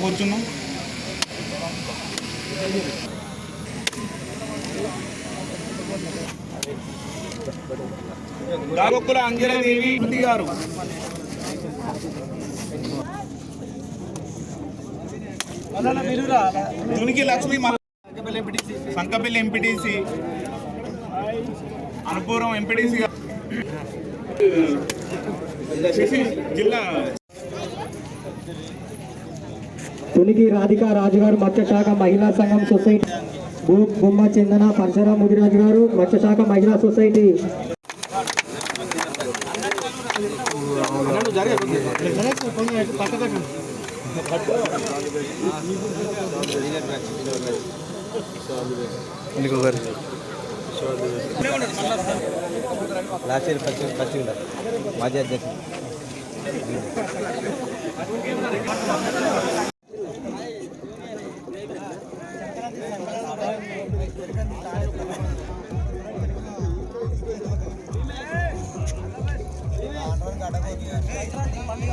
కూర్చున్నాం దాగొక్కుల Anjanadevi garu. Tuniki Lakshmi Sankapalli MPTC Anupuram MPTC జిల్లా తునికి రాధికా రాజు గారు మత్స్యశాఖ మహిళా సంఘం సొసైటీ భూ బొమ్మ చెందన పరశురాం ముదిరాజు గారు మత్స్యశాఖ మహిళా society last year first first కూడా మాజీ అధ్యక్షుడు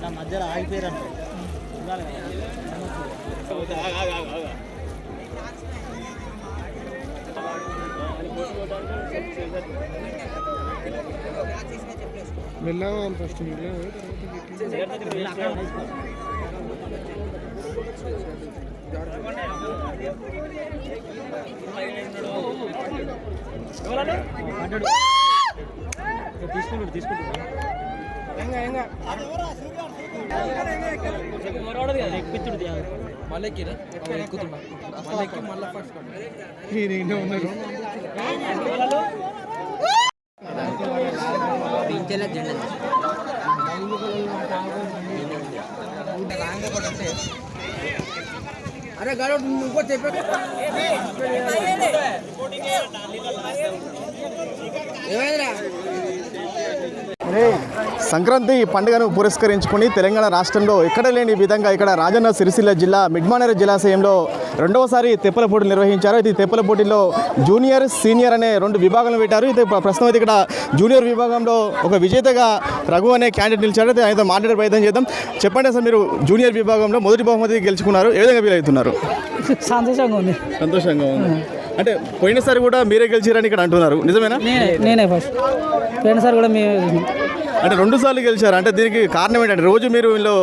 చూడడానికి మధ్యలో ఆగిపోయారు వెళ్ళాము ఫస్ట్ తీసుకుంటాడు తీసుకుంటాడు. మళ్ళీ ఎక్కిరా ఎక్కుతున్నా మళ్ళీ ఎక్కి మళ్ళీ ఫస్ట్ ఉన్నారు జెండా అరే గారు ఇంకో చెప్పే ఏమైందిరా సంక్రాంతి పండుగను పురస్కరించుకుని తెలంగాణ రాష్ట్రంలో ఎక్కడ లేని విధంగా ఇక్కడ రాజన్న సిరిసిల్ల జిల్లా మిడ్మానేరు జలాశయంలో రెండవసారి తెప్పల పోటీలు నిర్వహించారు. అయితే తెప్పల పోటీల్లో జూనియర్ సీనియర్ అనే రెండు విభాగాలు పెట్టారు. అయితే ప్ర- ప్రస్తుతం అయితే ఇక్కడ జూనియర్ విభాగంలో ఒక విజేతగా రఘు అనే క్యాండిడేట్ నిలిచారు అయితే ఆయనతో మాట్లాడే ప్రయత్నం చేద్దాం. చెప్పండి అసలు మీరు జూనియర్ విభాగంలో మొదటి బహుమతి గెలుచుకున్నారు. ఏ విధంగా ఫీల్ అవుతున్నారు? సంతోషంగా ఉంది. సంతోషంగా ఉంది. అంటే పోయినసారి కూడా మీరే గెలిచారని ఇక్కడ అంటున్నారు. నిజమేనా? నేనే ఫస్ట్ పోయినసారి కూడా మీ అంటే రెండు సార్లు గెలిచారు. అంటే దీనికి కారణం ఏంటంటే రోజు మీరు వీళ్ళు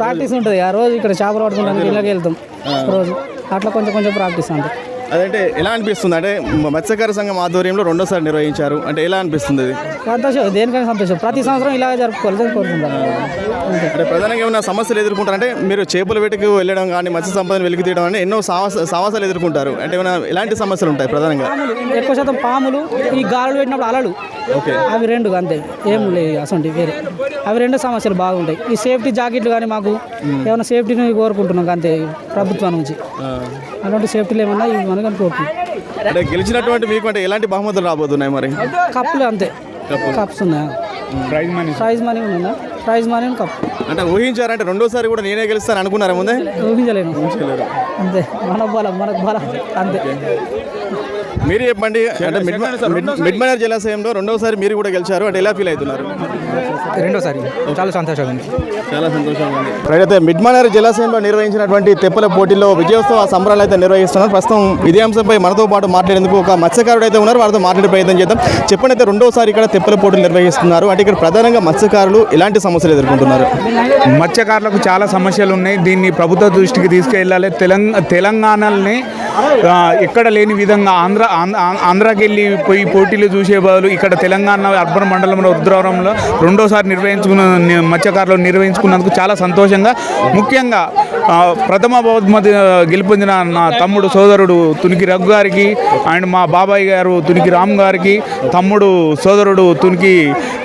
ప్రాక్టీస్ ఉంటుంది. ఆ రోజు ఇక్కడ చేపలు పట్టుకుంటానికి ఇళ్ళకి వెళ్తాం. రోజు. అట్లా కొంచెం కొంచెం ప్రాక్టీస్ అంతే. అదంటే ఎలా అనిపిస్తుంది? అంటే మత్స్యకార సంఘం ఆధ్వర్యంలో రెండోసారి నిర్వహించారు. అంటే ఎలా అనిపిస్తుంది సంతోషం దేనికైనా సంతోషం. ప్రతి సంవత్సరం ఇలాగే జరుపుకోవాలని కోరుకుంటాను అంటే ప్రధానంగా ఏమైనా సమస్యలు ఎదుర్కొంటారంటే మీరు చేపల వేటకు వెళ్ళడం కానీ మత్స్య సంపదను వెలికి తీయడం అని ఎన్నో సాహస సాహసాలు ఎదుర్కొంటారు. అంటే ఏమైనా ఎలాంటి సమస్యలు ఉంటాయి ప్రధానంగా? ఎక్కువ శాతం పాములు ఈ గాలులు పెట్టినప్పుడు అలలు. ఓకే. అవి రెండు అంతే. ఏం లేదు అసలు వేరే. అవి రెండు సమస్యలు బాగుంటాయి. ఈ సేఫ్టీ జాకెట్లు కానీ మాకు ఏమైనా సేఫ్టీని కోరుకుంటున్నాం అంతే ప్రభుత్వం నుంచి. అటువంటి సేఫ్టీలు ఏమన్నా ఇవి మనకు కోరుకుంటున్నాం. అంటే గెలిచినటువంటి మీకు అంటే ఎలాంటి బహుమతులు రాబోతున్నాయి మరి? కప్పులు అంతే. కప్స్ ఉన్నాయా? ప్రైజ్ మనీ ప్రైజ్ మనీ ఉందా? ప్రైజ్ మనీ కప్ అంటే ఊహించారంటే రెండోసారి కూడా నేనే గెలుస్తాను అనుకున్నారా ముందే? ఊహించలేను. అంతే. మన బలం మనకు బలం. అంతే. మీరు చెప్పండి. అంటే మిడ్ మిడ్- మిడ్మనర్ జలాశయంలో రెండోసారి మీరు కూడా గెలిచారు. అంటే ఎలా ఫీల్ అవుతున్నారు? రెండోసారి. చాలా సంతోషంగా ఉంది. చాలా సంతోషంగా ఉంది. అయితే మిడ్మనర్ జలాశయంలో నిర్వహించినటువంటి తెప్పల పోటీల్లో విజయోత్సవ సంబరాలు అయితే నిర్వహిస్తున్నారు. ప్రస్తుతం ఇదే అంశంపై మనతో పాటు మాట్లాడేందుకు ఒక మత్స్యకారుడు అయితే ఉన్నారు. వారితో మాట్లాడే ప్రయత్నం చేద్దాం. చెప్పండి అయితే రెండోసారి ఇక్కడ తెప్పల పోటీలు నిర్వహిస్తున్నారు. అంటే ఇక్కడ ప్రధానంగా మత్స్యకారులు ఎలాంటి సమస్యలు ఎదుర్కొంటున్నారు? మత్స్యకారులకు చాలా సమస్యలు ఉన్నాయి. దీన్ని ప్రభుత్వ దృష్టికి తీసుకెళ్ళాలి. తెలంగాణ తెలంగాణని ఎక్కడ లేని విధంగా ఆంధ్ర ఆంధ్ర- ఆంధ్రాకి వెళ్ళి పోయి పోటీలు చూసే బదులు ఇక్కడ తెలంగాణ అర్బన్ మండలంలో రుద్రవరంలో రెండోసారి నిర్వహించుకున్న మత్స్యకారులు నిర్వహించుకున్నందుకు చాలా సంతోషంగా ముఖ్యంగా ప్రథమ బహుమతి గెలుపొందిన నా తమ్ముడు సోదరుడు తునికి రఘు గారికి అండ్ మా బాబాయ్ గారు తునికి రామ్ గారికి తమ్ముడు సోదరుడు తునికి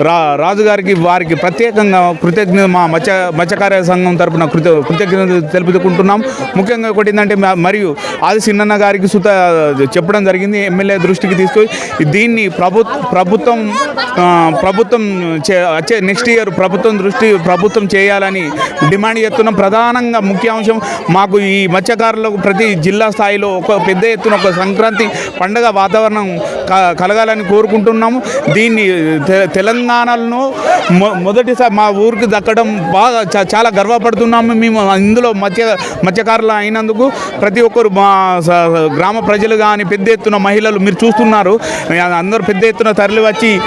రా రాజు గారికి వారికి ప్రత్యేకంగా కృతజ్ఞత మా మత్స్య మత్స్యకార్య సంఘం తరపున కృత కృతజ్ఞత తెలుపుకుంటున్నాం. ముఖ్యంగా ఒకటి ఏంటంటే మా- మరియు ఆది జగనన్న గారికి సుత చెప్పడం జరిగింది. ఎమ్మెల్యే దృష్టికి తీసుకొని దీన్ని ప్రభు ప్రభుత్వం ప్రభుత్వం చే- వచ్చే నెక్స్ట్ ఇయర్ ప్రభుత్వం దృష్టి ప్రభుత్వం చేయాలని డిమాండ్ చేస్తున్నాం. ప్రధానంగా ముఖ్య అంశం మాకు ఈ మత్స్యకారులకు ప్రతి జిల్లా స్థాయిలో ఒక పెద్ద ఎత్తున ఒక సంక్రాంతి పండగ వాతావరణం క- కలగాలని కోరుకుంటున్నాము. దీన్ని తెలంగాణలో మొ- మొదటిసారి మా ఊరికి దక్కడం బాగా చాలా గర్వపడుతున్నాము. మేము ఇందులో మత్స్య మత్స్యకారులు అయినందుకు ప్రతి ఒక్కరు మా గ్రామ ప్రజలు కానీ పెద్ద ఎత్తున మహిళలు మీరు చూస్తున్నారు. అందరూ పెద్ద ఎత్తున తరలి వచ్చి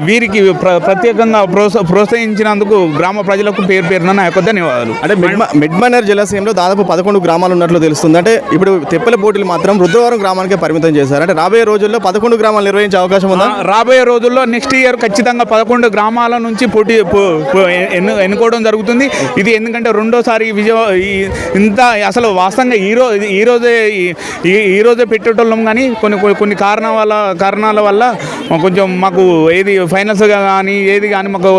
వీరికి ప్ర- ప్రత్యేకంగా ప్రోత్స ప్రోత్సహించినందుకు గ్రామ ప్రజలకు పేరు పేరున నా యొక్క ధన్యవాదాలు. అంటే మిడ్మ మిడ్మనర్ జలాశయంలో దాదాపు పదకొండు గ్రామాలు ఉన్నట్లు తెలుస్తుంది. అంటే ఇప్పుడు తెప్పల పోటీలు మాత్రం రుద్రవరం గ్రామానికే పరిమితం చేశారు. అంటే రాబోయే రోజుల్లో పదకొండు గ్రామాలు నిర్వహించే అవకాశం ఉందా? రాబోయే రోజుల్లో నెక్స్ట్ ఇయర్ ఖచ్చితంగా పదకొండు గ్రామాల నుంచి పోటీ ఎన్నుకోవడం జరుగుతుంది. ఇది ఎందుకంటే రెండోసారి విజయ ఇంత అసలు వాస్తవంగా ఈ రోజు ఈ రోజే ఈ- ఈ- పెట్టేటోళ్ళం కానీ కొన్ని కొన్ని- కొన్ని కారణాల వల్ల కారణాల వల్ల కొంచెం మాకు ఏది ఫైనల్స్గా కానీ ఏది కానీ మాకు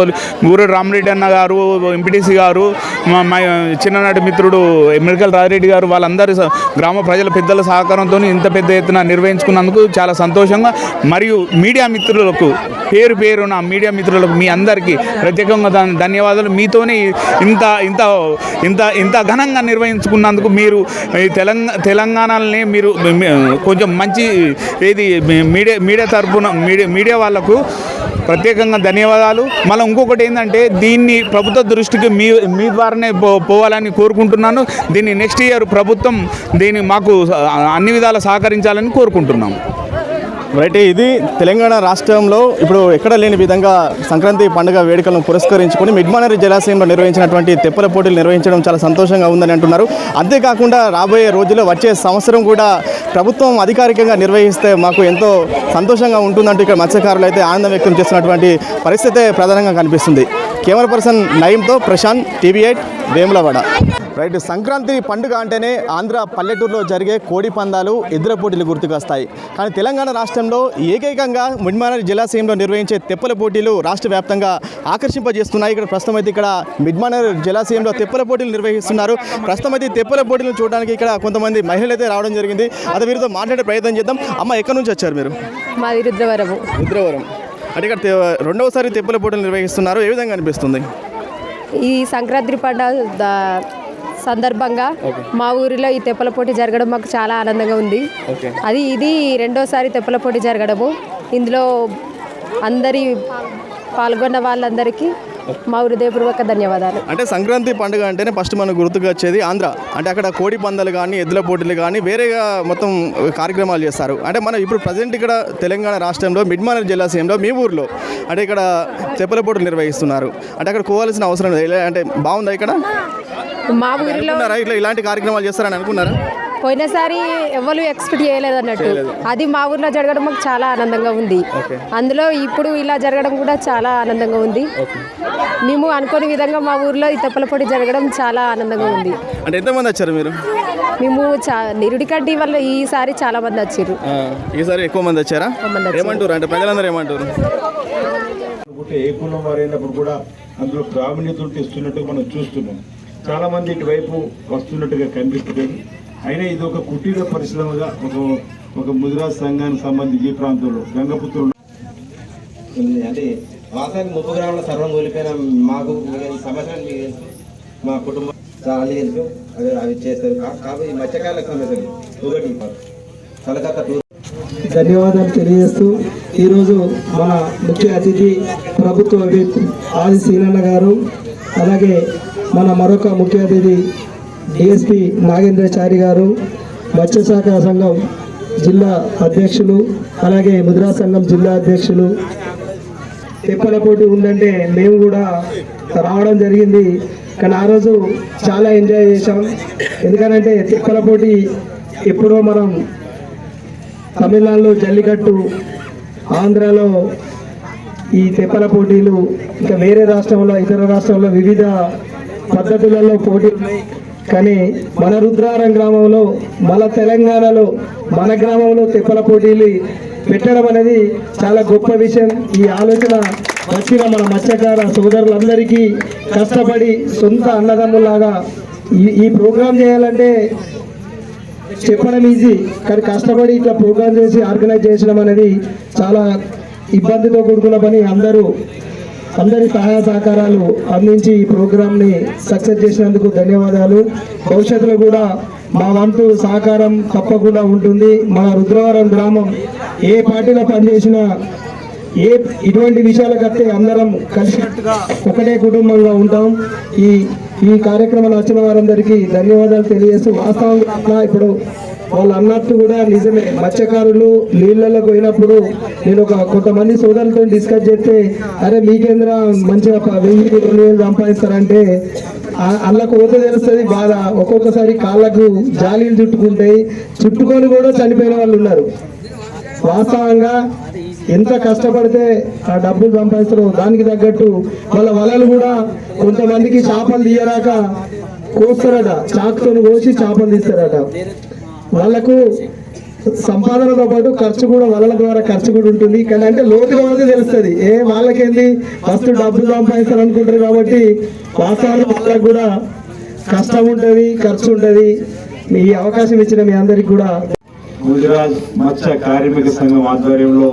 ఊరు రామరెడ్డి అన్న గారు ఎంపీటీసీ గారు మా మా చిన్ననాటి మిత్రుడు మెడికల్ రాజిరెడ్డి గారు వాళ్ళందరూ గ్రామ ప్రజల పెద్దల సహకారంతో ఇంత పెద్ద ఎత్తున నిర్వహించుకున్నందుకు చాలా సంతోషంగా మరియు మీడియా మిత్రులకు పేరు పేరున మీడియా మిత్రులకు మీ అందరికీ ప్రత్యేకంగా ధన్యవాదాలు. మీతోనే ఇంత ఇంత ఇంత ఇంత ఘనంగా నిర్వహించుకున్నందుకు మీరు ఈ తెలంగాణ తెలంగాణని మీరు కొంచెం మంచి ఏది మీడియా మీడియా తరపున మీడియా మీడియా వాళ్ళకు ప్రత్యేకంగా ధన్యవాదాలు. మళ్ళీ ఇంకొకటి ఏంటంటే దీన్ని ప్రభుత్వ దృష్టికి మీ మీ ద్వారానే పో పోవాలని కోరుకుంటున్నాను. దీన్ని నెక్స్ట్ ఇయర్ ప్రభుత్వం దీన్ని మాకు అన్ని విధాలు సహకరించాలని కోరుకుంటున్నాము. రైట్ ఇది తెలంగాణ రాష్ట్రంలో ఇప్పుడు ఎక్కడ లేని విధంగా సంక్రాంతి పండుగ వేడుకలను పురస్కరించుకొని మిడ్మానరి జలాశయంలో నిర్వహించినటువంటి తెప్పల పోటీలు నిర్వహించడం చాలా సంతోషంగా ఉందని అంటున్నారు. అంతేకాకుండా రాబోయే రోజుల్లో వచ్చే సంవత్సరం కూడా ప్రభుత్వం అధికారికంగా నిర్వహిస్తే మాకు ఎంతో సంతోషంగా ఉంటుందంటూ ఇక్కడ మత్స్యకారులు అయితే ఆనందం వ్యక్తం చేస్తున్నటువంటి పరిస్థితి ప్రధానంగా కనిపిస్తుంది. Camera person నయంతో Prashanth TV eight Vemulawada. Right Sankranti పండుగ అంటేనే ఆంధ్ర పల్లెటూరులో జరిగే కోడి పందాలు ఎద్దుల పోటీలు గుర్తుకొస్తాయి కానీ తెలంగాణ రాష్ట్రంలో ఏకైకంగా మిడ్మానర్ జలాశయంలో నిర్వహించే తెప్పల పోటీలు రాష్ట్ర వ్యాప్తంగా ఆకర్షింపజేస్తున్నాయి. ఇక్కడ ప్రస్తుతం అయితే ఇక్కడ మిడ్మానర్ జలాశయంలో తెప్పల పోటీలు నిర్వహిస్తున్నారు. ప్రస్తుతం అయితే తెప్పల పోటీలను చూడడానికి ఇక్కడ కొంతమంది మహిళలు అయితే రావడం జరిగింది. అదే వీరితో మాట్లాడే ప్రయత్నం చేద్దాం. అమ్మ ఎక్కడి నుంచి వచ్చారు మీరు? మాది రుద్రవరము రుద్రవరం. అంటే ఇక్కడ రెండవసారి తెప్పల పోటీలు నిర్వహిస్తున్నారు. ఏ విధంగా అనిపిస్తుంది? ఈ సంక్రాంతి పండుగ సందర్భంగా మా ఊరిలో ఈ తెప్పల పోటీ జరగడం మాకు చాలా ఆనందంగా ఉంది. అది ఇది రెండోసారి తెప్పల పోటీ జరగడము. ఇందులో అందరి పాల్గొన్న వాళ్ళందరికీ మా హృదయపూర్వక ధన్యవాదాలు. అంటే సంక్రాంతి పండుగ అంటేనే ఫస్ట్ మనకు గుర్తుకు వచ్చేది ఆంధ్ర. అంటే అక్కడ కోడి పందాలు కానీ ఎద్దుల పోటీలు కానీ వేరేగా మొత్తం కార్యక్రమాలు చేస్తారు. అంటే మనం ఇప్పుడు ప్రజెంట్ ఇక్కడ తెలంగాణ రాష్ట్రంలో మిడ్మానర్ జలాశయంలో మీ ఊర్లో అంటే ఇక్కడ తెప్పల పోటీలు నిర్వహిస్తున్నారు. అంటే అక్కడ కోవాల్సిన అవసరం లేదు. అంటే బాగుందా ఇక్కడ? మా ఊరిలో అనుకున్నారా? ఇట్లా ఇలాంటి కార్యక్రమాలు చేస్తారని అనుకున్నారా? పోయినసారి ఎవరు ఎక్స్పెక్ట్ చేయలేదు. అన్నట్టు అది మా ఊర్లో జరగడం మాకు చాలా ఆనందంగా ఉంది. అందులో ఇప్పుడు ఇలా జరగడం కూడా చాలా ఆనందంగా ఉంది. మేము అనుకోని విధంగా మా ఊర్లో ఈ తెప్పల పోటీ జరగడం చాలా ఆనందంగా ఉంది. అంటే ఎంతమంది వచ్చారు మీరు? మేము చా నిరుడి కడ్డీ వల్ల ఈసారి చాలా మంది వచ్చారు. ఈసారి ఎక్కువ మంది వచ్చారా. ఏమంటారు? అంటే ప్రజలందరూ ఏమంటారు? ఏ కులం వారైనప్పుడు కూడా అందులో ప్రావీణ్యతలు తెస్తున్నట్టుగా మనం చూస్తున్నాం. చాలా మంది ఇటువైపు వస్తున్నట్టుగా కనిపిస్తుంది అయినా ఇది ఒక కుటీర పరిశ్రమగా ఒక ఒక ముదిరాజ్ సంఘానికి సంబంధించి ఈ ప్రాంతంలో గంగపుత్రులు. అంటే వాస్తవానికి ముప్పు గ్రామంలో సర్వం కోల్పోయిన మాకు తెలుసు. మా కుటుంబం చాలా తెలుసు అదే అవి చేస్తారు కాబట్టి ఈ మత్స్యకారుల సమస్యలు ఒకటి కలకత్తా టూర్ ధన్యవాదాలు తెలియజేస్తూ ఈరోజు మన ముఖ్య అతిథి ప్రభుత్వ విప్ ఆది సీనన్న గారు అలాగే మన మరొక ముఖ్య అతిథి డిఎస్పి నాగేంద్రచారి గారు మత్స్యశాఖ సంఘం జిల్లా అధ్యక్షులు అలాగే ముద్రా సంఘం జిల్లా అధ్యక్షులు. తిప్పల పోటీ ఉందంటే మేము కూడా రావడం జరిగింది. కానీ ఆ రోజు చాలా ఎంజాయ్ చేశాం. ఎందుకనంటే తిప్పల పోటీ ఎప్పుడో మనం తమిళనాడులో జల్లికట్టు ఆంధ్రాలో ఈ తెప్పల పోటీలు ఇంకా వేరే రాష్ట్రంలో ఇతర రాష్ట్రంలో వివిధ పద్ధతులలో పోటీ ఉన్నాయి. కానీ మన రుద్రారం గ్రామంలో మన తెలంగాణలో మన గ్రామంలో తెప్పల పోటీలు పెట్టడం అనేది చాలా గొప్ప విషయం. ఈ ఆలోచన వచ్చిన మన మత్స్యకార సోదరులందరికీ కష్టపడి సొంత అన్నదమ్ములాగా ఈ ఈ ప్రోగ్రాం చేయాలంటే చెప్పడం ఈజీ కానీ కష్టపడి ఇట్లా ప్రోగ్రాం చేసి ఆర్గనైజ్ చేసడం అనేది చాలా ఇబ్బందితో కూడుకున్న పని అందరూ. అందరి సహాయ సహకారాలు అందించి ఈ ప్రోగ్రామ్ని సక్సెస్ చేసినందుకు ధన్యవాదాలు. భవిష్యత్తులో కూడా మా వంతు సహకారం తప్పకుండా ఉంటుంది. మన రుద్రవరం గ్రామం ఏ పార్టీలో పనిచేసినా ఏ ఇటువంటి విషయాలకు వస్తే అందరం కలిసి ఒకటే కుటుంబంగా ఉంటాం. ఈ ఈ కార్యక్రమాలు వచ్చిన వారందరికీ ధన్యవాదాలు తెలియజేస్తూ వాస్తవంగా ఇప్పుడు వాళ్ళు అన్నట్టు కూడా నిజమే. మత్స్యకారులు నీళ్ళలో పోయినప్పుడు నేను ఒక కొంతమంది సోదరులతో డిస్కస్ చేస్తే అరే మీకేంద్ర మంచిగా వెయ్యి రెండు వేలు సంపాదిస్తారంటే అల్లకు పోతే తెలుస్తుంది బాధ ఒక్కొక్కసారి కాళ్ళకు జాలీలు చుట్టుకుంటాయి. చుట్టుకొని కూడా చనిపోయిన వాళ్ళు ఉన్నారు. వాస్తవంగా ఎంత కష్టపడితే ఆ డబ్బులు సంపాదిస్తారో దానికి తగ్గట్టు వాళ్ళ వలలు కూడా కొంతమందికి చేపలు తీయరాక కోస్తారట. చాకుతో కోసి చేపలు తీస్తారట. వాళ్ళకు సంపాదనతో పాటు ఖర్చు కూడా వలల ద్వారా ఖర్చు కూడా ఉంటుంది. కానీ అంటే లోతుగా పోతే తెలుస్తుంది. ఏ వాళ్ళకేంది? ఫస్ట్ డబ్బులు సంపాదిస్తారు అనుకుంటారు కాబట్టి వాస్తవాలు వాళ్ళకు కూడా కష్టం ఉంటుంది ఖర్చు ఉంటుంది. ఈ అవకాశం ఇచ్చిన మీ అందరికి కూడా గుజరాత్ మత్స్య కార్మిక సంఘం ఆధ్వర్యంలో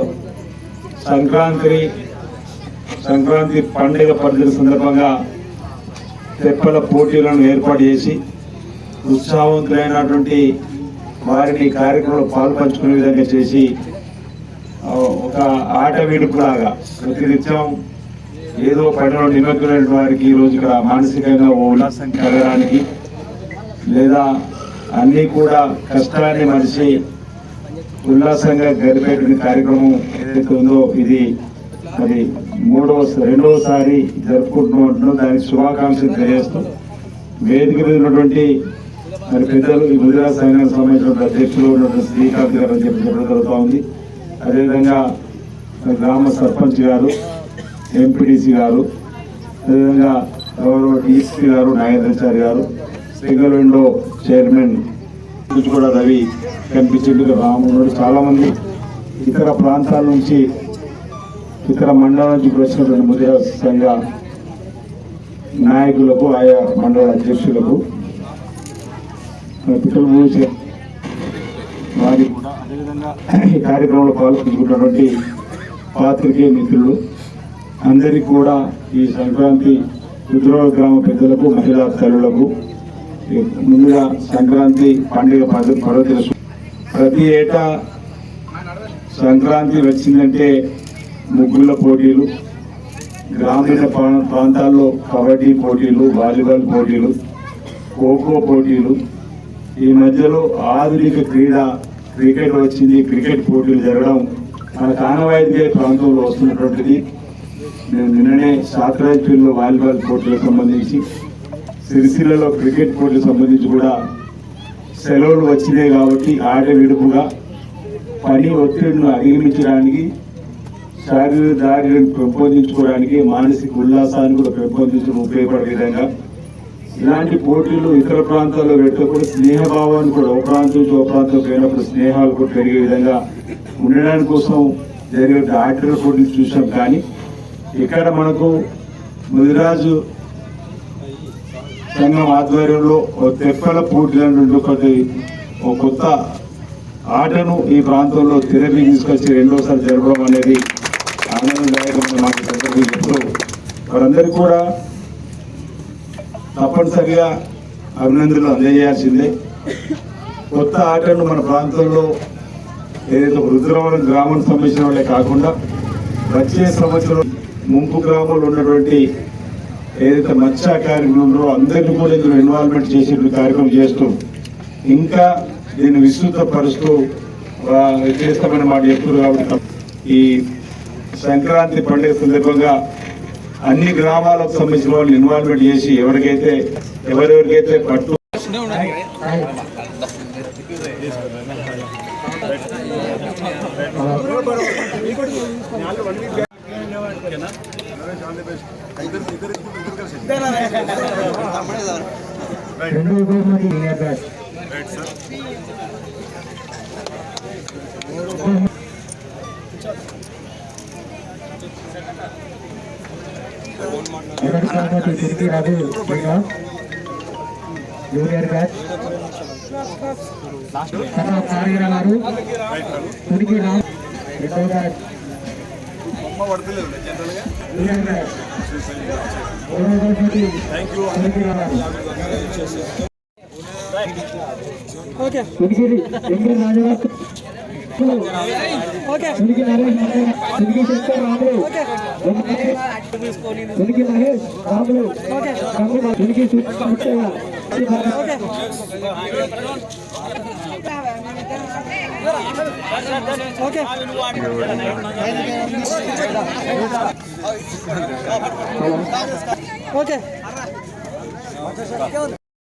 సంక్రాంతి సంక్రాంతి పండుగ పరిధుల సందర్భంగా తెప్పల పోటీలను ఏర్పాటు చేసి ఉత్సాహవంతులైనటువంటి వారిని ఈ కార్యక్రమంలో పాల్పంచుకునే విధంగా చేసి ఒక ఆట వీడుపులాగా ప్రతినిత్యం ఏదో పనిలో నిమగ్నమైన వారికి ఈరోజు ఇక్కడ మానసికంగా ఓ ఉల్లాసం కలగడానికి లేదా అన్నీ కూడా కష్టాన్ని మనిషి ఉల్లాసంగా గడిపేటువంటి కార్యక్రమం ఏదైతే ఉందో ఇది మరి మూడవ రెండవసారి జరుపుకుంటున్నాం దానికి శుభాకాంక్షలు తెలియజేస్తూ వేదిక మీద ఉన్నటువంటి మరి పెద్దలు ఈ గుజరాత్ సంఘానికి సంబంధించిన అధ్యక్షులు ఉన్నటువంటి శ్రీకాంత్ గారు అని చెప్పి చెప్పడం జరుగుతూ ఉంది. అదేవిధంగా గ్రామ సర్పంచ్ గారు ఎంపీడీసీ గారు అదేవిధంగా గౌరవ డిఎస్పీ గారు నాగేంద్రచారి గారు సింగల్ విండో చైర్మన్ నుంచి కూడా రవి కనిపించేట్టుగా రాముడు చాలామంది ఇతర ప్రాంతాల నుంచి ఇతర మండలాల నుంచి వచ్చినటువంటి ముదిరా సంఘ నాయకులకు ఆయా మండల అధ్యక్షులకు పిట్టల మూసి వారి కూడా అదేవిధంగా ఈ కార్యక్రమంలో పాల్గొంటున్నటువంటి పాత్రికేయ మిత్రులు అందరికీ కూడా ఈ సంక్రాంతి రుద్రవ గ్రామ పెద్దలకు మహిళా తల్లులకు ముందుగా సంక్రాంతి పండుగ పద- పర్వదిన ప్రతి ఏటా సంక్రాంతి వచ్చిందంటే ముగ్గుల పోటీలు గ్రామీణ ప్రా- ప్రాంతాల్లో కబడ్డీ పోటీలు వాలీబాల్ పోటీలు ఖోఖో పోటీలు ఈ మధ్యలో ఆధునిక క్రీడ క్రికెట్ వచ్చింది. క్రికెట్ పోటీలు జరగడం మన కానవాయిద్య ప్రాంతంలో వస్తున్నటువంటిది. నేను నిన్ననే సాత్రాజ్పూర్లో వాలీబాల్ పోటీలకు సంబంధించి సిరిసిల్లలో క్రికెట్ పోటీలకు సంబంధించి కూడా సెలవులు వచ్చినాయి కాబట్టి ఆట విడుపుగా పని ఒత్తిడిని అధిగమించడానికి శారీరక దారిని పెంపొందించుకోవడానికి మానసిక ఉల్లాసాన్ని కూడా పెంపొందించడం ఉపయోగపడే విధంగా ఇలాంటి పోటీలు ఇతర ప్రాంతాల్లో పెట్టినప్పుడు స్నేహభావాన్ని కూడా ఒక ప్రాంతం నుంచి ఒక ప్రాంతం పోయినప్పుడు స్నేహాలు కూడా పెరిగే విధంగా ఉండడానికి కోసం జరిగే ఆటల పోటీలు చూసాం కానీ ఇక్కడ మనకు ముదిరాజు సంఘం ఆధ్వర్యంలో ఒక తెప్పల పోటీలు ఒకటి ఒక కొత్త ఆటను ఈ ప్రాంతంలో తెరపి తీసుకొచ్చి రెండోసారి జరపడం అనేది ఆనందదాయకమైన మాకు సందర్భం చెప్తూ వారందరికీ కూడా తప్పనిసరిగా అభినందనలు అందజేయాల్సిందే. కొత్త ఆటను మన ప్రాంతంలో ఏదైతే రుద్రవరం గ్రామం సంబంధించిన వాళ్ళే కాకుండా వచ్చే సంవత్సరం ముంపు గ్రామంలో ఉన్నటువంటి ఏదైతే మత్స్య కార్యక్రమంలో అందరినీ కూడా ఇందులో ఇన్వాల్వ్మెంట్ చేసేటువంటి కార్యక్రమం చేస్తూ ఇంకా దీన్ని విస్తృతపరుస్తూ చేస్తామని మాట చెప్తున్నారు కాబట్టి ఈ సంక్రాంతి పండుగ సందర్భంగా అన్ని గ్రామాలకు సంబంధించిన వాళ్ళని ఇన్వాల్వ్మెంట్ చేసి ఎవరికైతే ఎవరెవరికైతే పట్టు రెండో బహుమతి సీనియర్ బ్యాచ్ మొదటి బహుమతి తిరిగి రఘు శ్రీనివాస్ జూనియర్ బ్యాచ్ తర్వాత నారాయణ గారు తిరిగి రామ్ రెండో బ్యాచ్ జూనియర్ బ్యాచ్ మూడో బహుమతి తిరిగి రామ్ సుడిగిరి ఎండి రాజవర్క్ సుడిగి నరేష్ సుడిగి శంకర్ రాములు సుడిగి నరేష్ రాములు ఓకే.